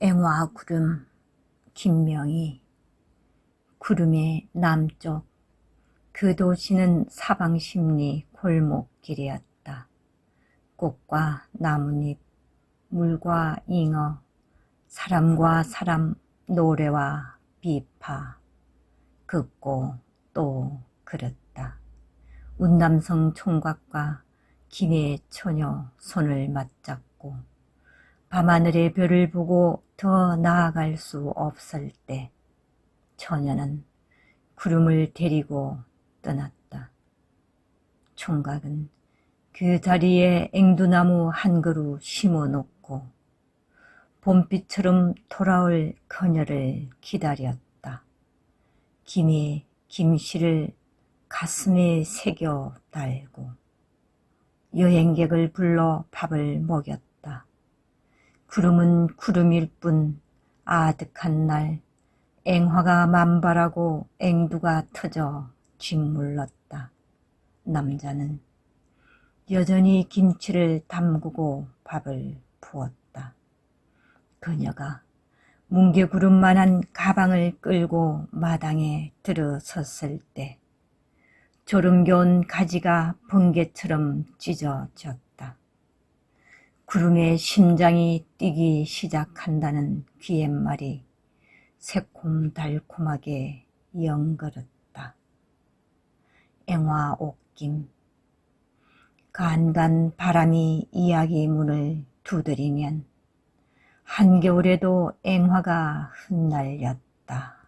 앵화 구름 김명희 구름의 남쪽 그 도시는 사방심리 골목길이었다. 꽃과 나뭇잎, 물과 잉어, 사람과 사람, 노래와 비파, 긋고 또 그렸다. 운남성 총각과 김해 처녀 손을 맞잡고 밤하늘의 별을 보고 더 나아갈 수 없을 때 처녀는 구름을 데리고 떠났다. 총각은 그 자리에 앵두나무 한 그루 심어 놓고 봄비처럼 돌아올 그녀를 기다렸다. 김이 김씨를 가슴에 새겨 달고 여행객을 불러 밥을 먹였다. 구름은 구름일 뿐 아득한 날 앵화가 만발하고 앵두가 터져 짓물렀다. 남자는 여전히 김치를 담그고 밥을 부었다. 그녀가 뭉게구름만한 가방을 끌고 마당에 들어섰을 때 졸음겨운 가지가 번개처럼 찢어졌다. 구름의 심장이 뛰기 시작한다는 귀옛말이 새콤달콤하게 연거렸다. 앵화 옥김 간간 바람이 이야기 문을 두드리면 한겨울에도 앵화가 흩날렸다.